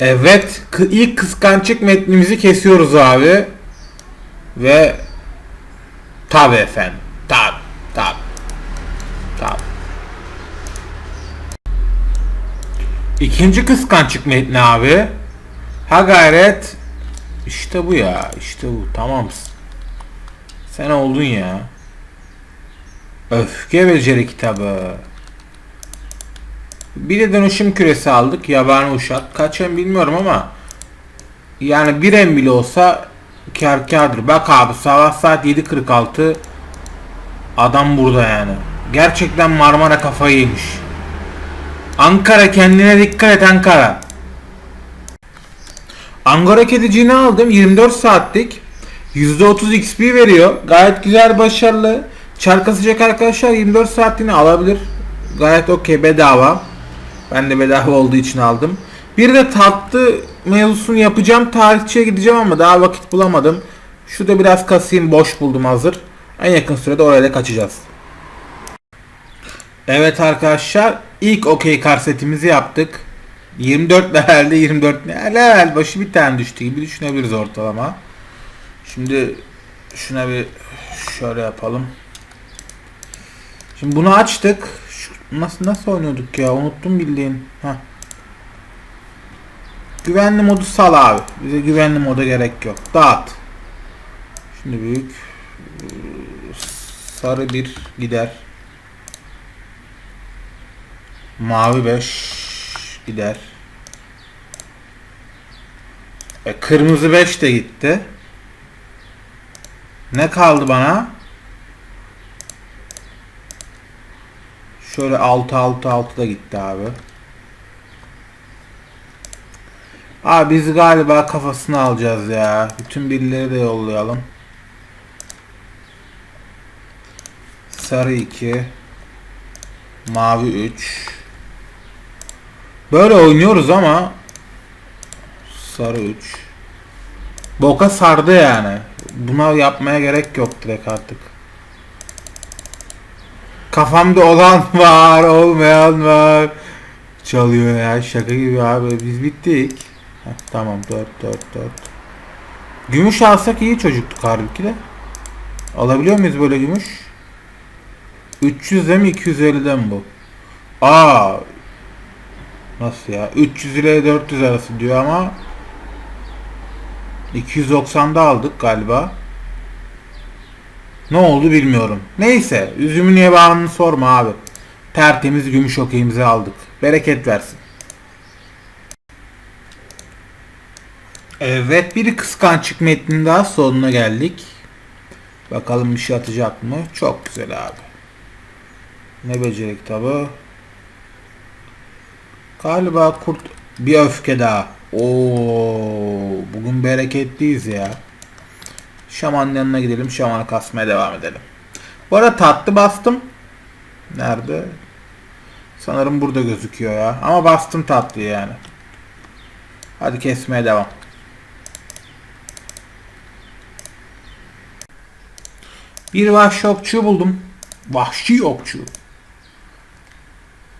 Evet, ilk kıskançlık metnimizi kesiyoruz abi. Ve tabi efendim. Tabi, tabi. Tabi. İkinci kıskançlık metni abi. Ha gayret. İşte bu ya, işte bu. Tamamsın. Sen oldun ya. Öfke beceri kitabı. Bir de dönüşüm küresi aldık. Yabani uşak. Kaç em bilmiyorum ama yani bir em bile olsa kar kardır. Bak abi sabah saat 7.46 adam burada yani. Gerçekten Marmara kafayı yemiş. Ankara kendine dikkat et Ankara. Angora kediciğini aldım. 24 saatlik. %30 XP veriyor. Gayet güzel başarılı. Çarka sıcak arkadaşlar 24 saatliğini alabilir. Gayet okey bedava. Ben de bedava olduğu için aldım. Bir de tatlı mevzusunu yapacağım. Tarihçiye gideceğim ama daha vakit bulamadım. Şurada biraz kasayım boş buldum hazır. En yakın sürede oraya da kaçacağız. Evet arkadaşlar ilk okey kar setimizi yaptık. 24 levelde 24 ne- level başı bir tane düştü gibi düşünebiliriz ortalama. Şimdi şuna bir şöyle yapalım. Şimdi bunu açtık. Nasıl nasıl oynuyorduk ya? Unuttum bildiğin. Heh. Güvenli modu sal abi. Bize güvenli moda gerek yok. Dağıt. Şimdi büyük ee, sarı bir gider. Mavi 5 gider. E, kırmızı 5 de gitti. Ne kaldı bana? Şöyle 6 6 6 da gitti abi. Abi biz galiba kafasını alacağız ya. Bütün birileri de yollayalım. Sarı 2 Mavi 3 Böyle oynuyoruz ama Sarı 3 Boka sardı yani. Buna yapmaya gerek yok direkt artık. Kafamda olan var, olmayan var. Çalıyor ya şaka gibi abi. Biz bittik. Heh, tamam 4 4 4. Gümüş alsak iyi çocuktuk halbuki de. Alabiliyor muyuz böyle gümüş? 300'de mi 250'de mi bu? Aa. Nasıl ya? 300 ile 400 arası diyor ama 290'da aldık galiba. Ne oldu bilmiyorum. Neyse. Üzümü niye bağını sorma abi. Tertemiz gümüş okeyimizi aldık. Bereket versin. Evet bir kıskançlık metninin daha sonuna geldik. Bakalım bir şey atacak mı? Çok güzel abi. Ne beceri kitabı? Galiba kurt bir öfke daha. Oo, bugün bereketliyiz ya. Şamanın yanına gidelim. Şamanı kasmaya devam edelim. Bu arada tatlı bastım. Nerede? Sanırım burada gözüküyor ya. Ama bastım tatlıyı yani. Hadi kesmeye devam. Bir vahşi okçu buldum. Vahşi okçu.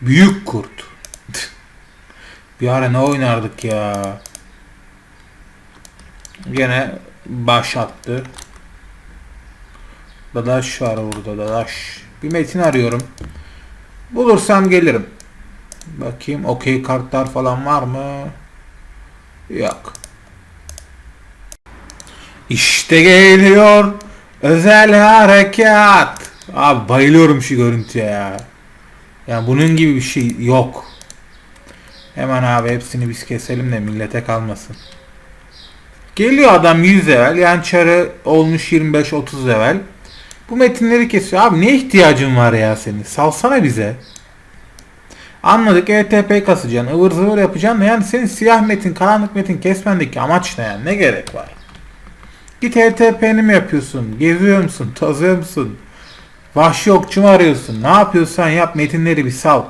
Büyük kurt. Bir ara ne oynardık ya. Gene baş attı. Dadaş var burada dadaş. Bir metin arıyorum. Bulursam gelirim. Bakayım okey kartlar falan var mı? Yok. İşte geliyor özel harekat. Abi bayılıyorum şu görüntüye ya. Yani bunun gibi bir şey yok. Hemen abi hepsini biz keselim de millete kalmasın. Geliyor adam 100 level. Yani çarı olmuş 25-30 level. Bu metinleri kesiyor. Abi ne ihtiyacın var ya senin? Salsana bize. Anladık ETP kasacaksın. ıvır zıvır yapacaksın. Yani senin siyah metin, karanlık metin kesmendeki amaç ne yani? Ne gerek var? Git ETP'ni mi yapıyorsun? Geziyor musun? Tozuyor musun? Vahşi okçu mu arıyorsun? Ne yapıyorsan yap metinleri bir sal.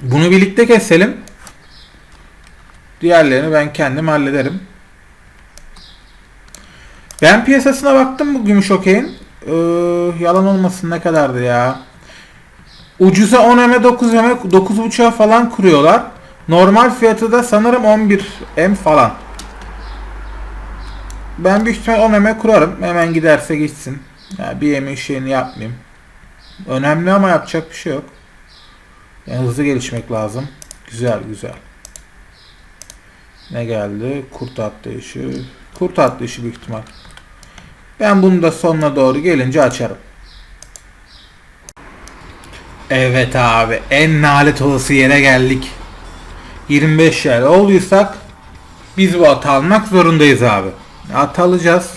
Bunu birlikte keselim. Diğerlerini ben kendim hallederim. Ben piyasasına baktım bu gümüş okeyin. Ee, yalan olmasın ne kadardı ya. Ucuza 10 eme 9 eme 9.5'a falan kuruyorlar. Normal fiyatı da sanırım 11 M falan. Ben büyük ihtimal 10 M'e kurarım. Hemen giderse gitsin. Yani bir M'in şeyini yapmayayım. Önemli ama yapacak bir şey yok. Yani hızlı gelişmek lazım. Güzel güzel. Ne geldi? Kurt atlayışı. Kurt atlayışı büyük ihtimal. Ben bunu da sonuna doğru gelince açarım. Evet abi en nalet olası yere geldik. 25 yer olduysak biz bu atı almak zorundayız abi. At alacağız.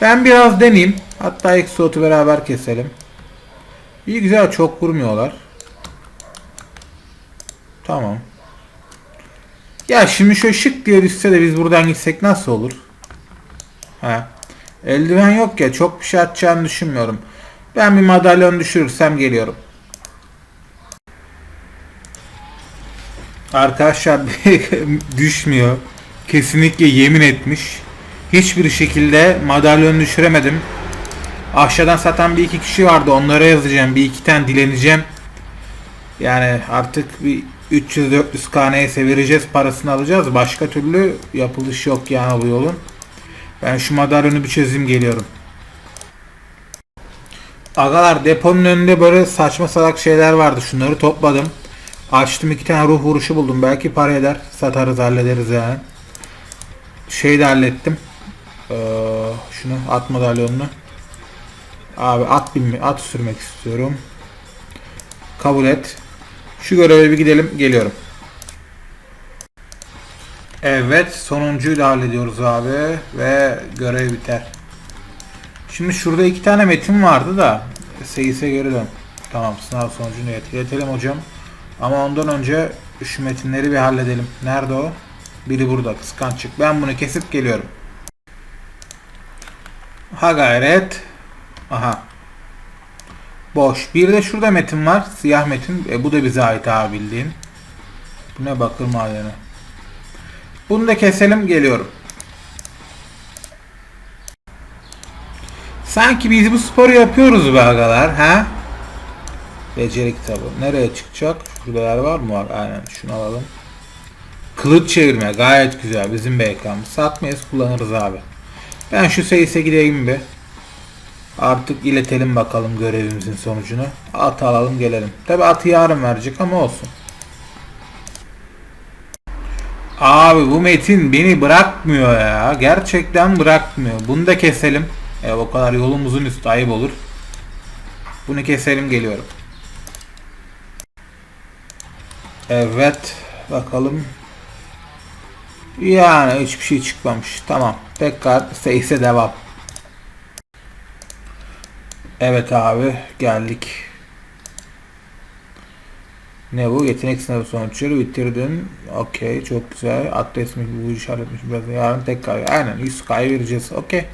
Ben biraz deneyeyim. Hatta Exot'u beraber keselim. İyi güzel çok vurmuyorlar. Tamam. Ya şimdi şöyle şık diye düşse de biz buradan gitsek nasıl olur? He. Eldiven yok ya çok bir şey atacağını düşünmüyorum. Ben bir madalyon düşürürsem geliyorum. Arkadaşlar düşmüyor. Kesinlikle yemin etmiş. Hiçbir şekilde madalyon düşüremedim. Aşağıdan satan bir iki kişi vardı. Onlara yazacağım. Bir iki tane dileneceğim. Yani artık bir 300-400 k neyse vereceğiz parasını alacağız. Başka türlü yapılış yok yani bu yolun. Ben şu madalyonu bir çözeyim geliyorum. Agalar deponun önünde böyle saçma salak şeyler vardı. Şunları topladım. Açtım iki tane ruh vuruşu buldum. Belki para eder. Satarız hallederiz yani. Şeyi de hallettim. Ee, şunu at madalyonunu. Abi at binme, at sürmek istiyorum. Kabul et. Şu göreve bir gidelim. Geliyorum. Evet. Sonuncuyu da hallediyoruz abi. Ve görev biter. Şimdi şurada iki tane metin vardı da. Seyise geri dön. Tamam sınav sonucunu iletelim hocam. Ama ondan önce şu metinleri bir halledelim. Nerede o? Biri burada kıskançık. Ben bunu kesip geliyorum. Ha gayret. Aha. Boş. Bir de şurada metin var. Siyah metin. E, bu da bize ait abi bildiğin. Bu ne bakır madeni. Bunu da keselim geliyorum. Sanki biz bu sporu yapıyoruz be agalar. Ha? Beceri kitabı. Nereye çıkacak? Şurada var mı var? Aynen şunu alalım. Kılıç çevirme gayet güzel. Bizim BK'mız. Satmayız kullanırız abi. Ben şu seyise gideyim bir. Artık iletelim bakalım görevimizin sonucunu. At alalım gelelim. Tabi atı yarın verecek ama olsun. Abi bu metin beni bırakmıyor ya. Gerçekten bırakmıyor. Bunu da keselim. E, o kadar yolumuzun üstü ayıp olur. Bunu keselim geliyorum. Evet. Bakalım. Yani hiçbir şey çıkmamış. Tamam. Tekrar seyse devam. Evet abi geldik. Ne bu? Yetenek sınavı sonuçları bitirdin. Okey çok güzel. At resmi bu iş halletmiş biraz. Yarın tekrar. Aynen 100 kay vereceğiz. Okey.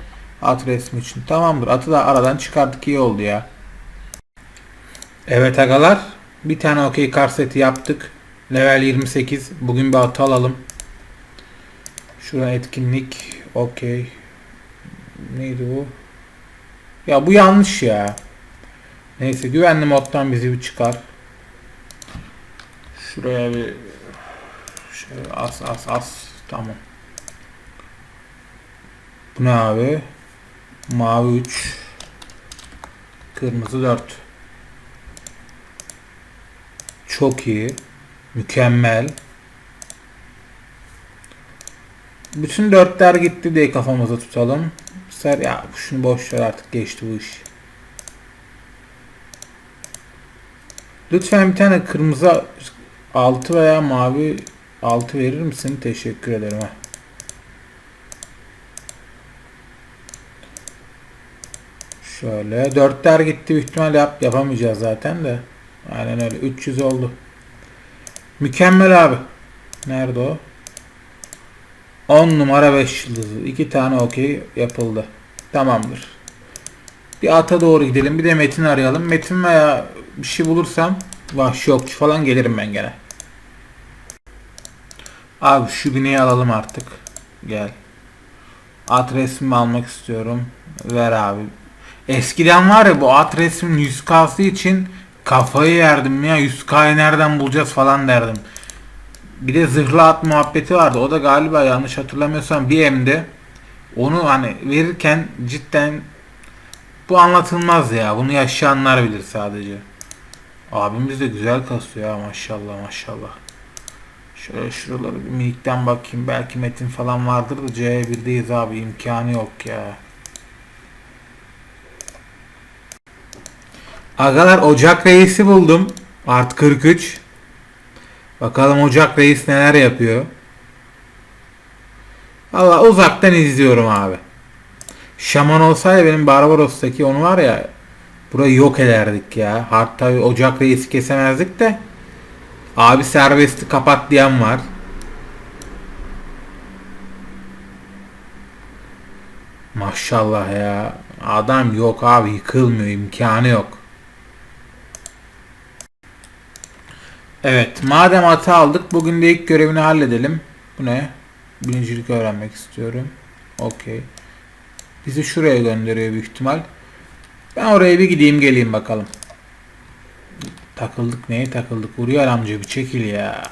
At resmi için. Tamamdır. Atı da aradan çıkardık iyi oldu ya. Evet agalar. Bir tane okey kar seti yaptık. Level 28. Bugün bir atı alalım. Şuradan etkinlik. Okey. Neydi bu? Ya bu yanlış ya. Neyse güvenli moddan bizi bir çıkar. Şuraya bir şöyle as as as tamam. Bu ne abi? Mavi 3 Kırmızı 4 Çok iyi. Mükemmel. Bütün dörtler gitti diye kafamıza tutalım. Ser ya şunu boş ver artık geçti bu iş. Lütfen bir tane kırmızı altı veya mavi altı verir misin? Teşekkür ederim. Ha. Şöyle dörtler gitti büyük ihtimal yap, yapamayacağız zaten de. Aynen öyle 300 oldu. Mükemmel abi. Nerede o? 10 numara 5 yıldızı. 2 tane okey yapıldı. Tamamdır. Bir ata doğru gidelim. Bir de Metin arayalım. Metin veya bir şey bulursam vahşi okçu falan gelirim ben gene. Abi şu bineği alalım artık. Gel. At resmi almak istiyorum. Ver abi. Eskiden var ya bu at resmin 100k'sı için kafayı yerdim ya 100k'yı nereden bulacağız falan derdim. Bir de zırhlı at muhabbeti vardı. O da galiba yanlış hatırlamıyorsam bir M'de. Onu hani verirken cidden bu anlatılmaz ya. Bunu yaşayanlar bilir sadece. Abimiz de güzel kasıyor ya maşallah maşallah. Şöyle şuraları bir minikten bakayım. Belki metin falan vardır da C1'deyiz abi. imkanı yok ya. Agalar Ocak Reis'i buldum. Art 43. Bakalım Ocak Reis neler yapıyor. Valla uzaktan izliyorum abi. Şaman olsaydı benim Barbaros'taki onu var ya burayı yok ederdik ya. Hart tabi Ocak Reis'i kesemezdik de. Abi serbesti kapat diyen var. Maşallah ya. Adam yok abi yıkılmıyor imkanı yok. Evet madem atı aldık bugün de ilk görevini halledelim. Bu ne? Birincilik öğrenmek istiyorum. Okey. Bizi şuraya gönderiyor büyük ihtimal. Ben oraya bir gideyim geleyim bakalım. Takıldık neye takıldık? Uriyal amca bir çekil ya.